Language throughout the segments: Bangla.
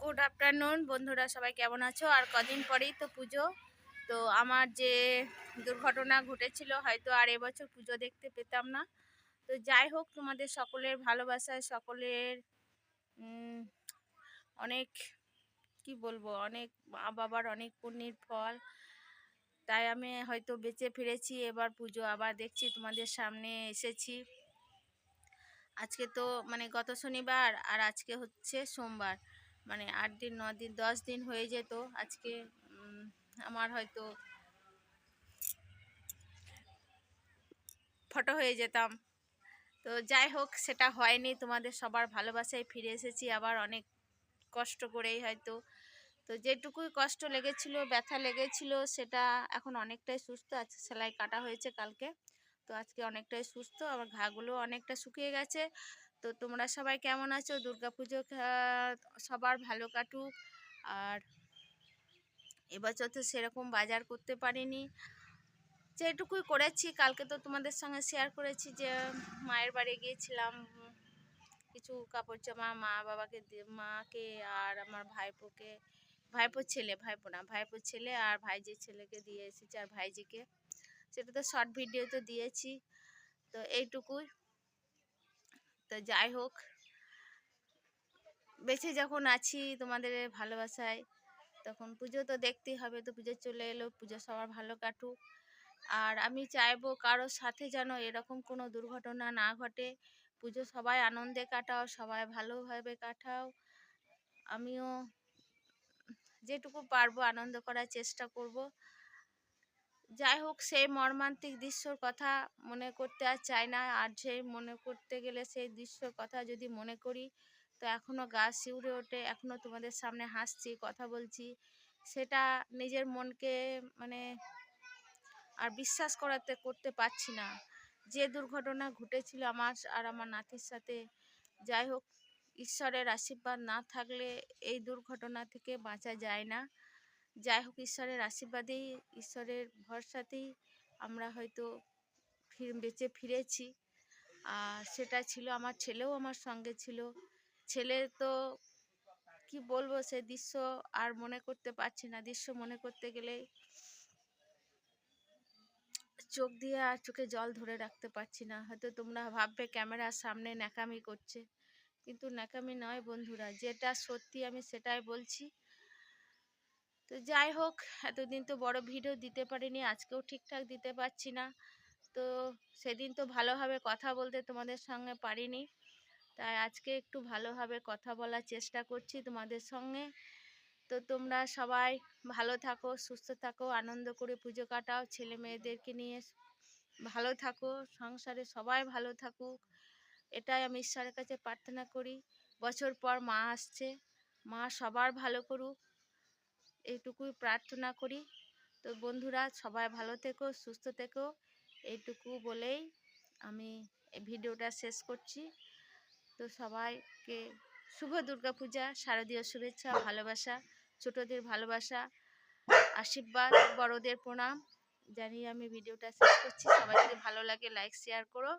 গুড আফটারনুন বন্ধুরা, সবাই কেমন আছো? আর কদিন পরেই তো পুজো। তো আমার যে দুর্ঘটনা ঘটেছিল, হয়তো আর এবছর পুজো দেখতে পেতাম না। তো যাই হোক, তোমাদের সকলের ভালোবাসায়, সকলের অনেক, কি বলব, অনেক মা বাবার অনেক পুণ্যের ফল। তাই আমি হয়তো বেঁচে ফিরেছি, এবার পুজো আবার দেখছি, তোমাদের সামনে এসেছি। আজকে তো মানে গত শনিবার, আর আজকে হচ্ছে সোমবার। মানে আট দিন, ন দিন, দশ দিন হয়ে যেত। আজকে আমার হয়তো ফটো হয়ে যেতাম। তো যাই হোক, সেটা হয়নি। তোমাদের সবার ভালোবাসায় ফিরে এসেছি। আবার অনেক কষ্ট করেই হয়তো। তো যেটুকুই কষ্ট লেগেছিল, ব্যথা লেগেছিল, সেটা এখন অনেকটাই সুস্থ আছে। সেলাই কাটা হয়েছে কালকে। তো আজকে অনেকটাই সুস্থ। আমার ঘাগুলো অনেকটা শুকিয়ে গেছে। তো তোমরা সবাই কেমন আছো? দুর্গাপুজো খা- সবার ভালো কাটুক। আর এবছর তো সেরকম বাজার করতে পারিনি। যেটুকুই করেছি, কালকে তো তোমাদের সঙ্গে শেয়ার করেছি যে, মায়ের বাড়ি গিয়েছিলাম। কিছু কাপড় জামা মা বাবাকে মাকে আর আমার ভাইপোকে, ভাইপোর ছেলে, ভাইপো না, ভাইপোর ছেলে আর ভাইজির ছেলেকে দিয়ে এসেছি আর ভাইজিকে। সেটা তো শর্ট ভিডিও তো দিয়েছি। তো এইটুকুই। তো যাই হোক, বেঁচে যখন আছি তোমাদের ভালোবাসায়, তখন পুজো তো দেখতেই হবে, তো পুজো চলে এলো, পুজো সবার ভালো কাটুক। আর আমি চাইব কারোর সাথে যেন এরকম কোনো দুর্ঘটনা না ঘটে। পুজো সবাই আনন্দে কাটাও, সবাই ভালোভাবে কাটাও। আমিও যেটুকু পারব আনন্দ করার চেষ্টা করব। যাই হোক সেই মর্মান্তিক দৃশ্যর কথা মনে করতে আর চাই না। আর সেই মনে করতে গেলে সেই দৃশ্যর কথা যদি মনে করি, তো এখনও গা শিউরে ওঠে এখনও তোমাদের সামনে হাসছি, কথা বলছি। সেটা নিজের মনকে মানে আর বিশ্বাস করাতে, করতে পারছি না। যে দুর্ঘটনা ঘটেছিল আমার আর আমার নাতির সাথে যাই হোক ঈশ্বরের আশীর্বাদ না থাকলে এই দুর্ঘটনা থেকে বাঁচা যায় না। যাই হোক ঈশ্বরের আশীর্বাদেই, ঈশ্বরের ভরসাতেই আমরা হয়তো ফির, বেঁচে ফিরেছি। আর সেটা ছিল আমার ছেলেও আমার সঙ্গে ছিল। ছেলে তো কি বলব, সে দৃশ্য আর মনে করতে পারছি না। দৃশ্য মনে করতে গেলে চোখ দিয়ে আর চোখে জল ধরে রাখতে পারছি না। হয়তো তোমরা ভাববে ক্যামেরার সামনে ন্যাকামি করছে। কিন্তু ন্যাকামি নয় বন্ধুরা, যেটা সত্যি আমি সেটাই বলছি। তো যাই হোক, এতদিন তো বড় ভিডিও দিতে পারিনি, আজকেও ঠিকঠাক দিতে পারছি না। তো সেদিন তো ভালোভাবে কথা বলতে তোমাদের সঙ্গে পারিনি। তাই আজকে একটু ভালোভাবে কথা বলার চেষ্টা করছি তোমাদের সঙ্গে। তো তোমরা সবাই ভালো থাকো, সুস্থ থাকো, আনন্দ করে পুজো কাটাও, ছেলে মেয়েদেরকে নিয়ে ভালো থাকো, সংসারে সবাই ভালো থাকুক। এটাই আমি ঈশ্বরের কাছে প্রার্থনা করি। বছর পর মা আসছে, মা সবার ভালো করুক। এইটুকুই প্রার্থনা করি। তো বন্ধুরা, সবাই ভালো থেকো, সুস্থ থেকো। এইটুকু বলেই আমি ভিডিওটা শেষ করছি। তো সবাইকে শুভ দুর্গাপূজা, শারদীয় শুভেচ্ছা, ভালোবাসা, ছোটদের ভালোবাসা, আশীর্বাদ, বড়দের প্রণাম জানিয়ে আমি ভিডিওটা শেষ করছি। সবাই যদি ভালো লাগে লাইক শেয়ার করো।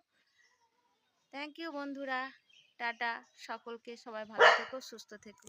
থ্যাংক ইউ বন্ধুরা। টাটা। সকলকে সবাই ভালো থেকো, সুস্থ থেকো।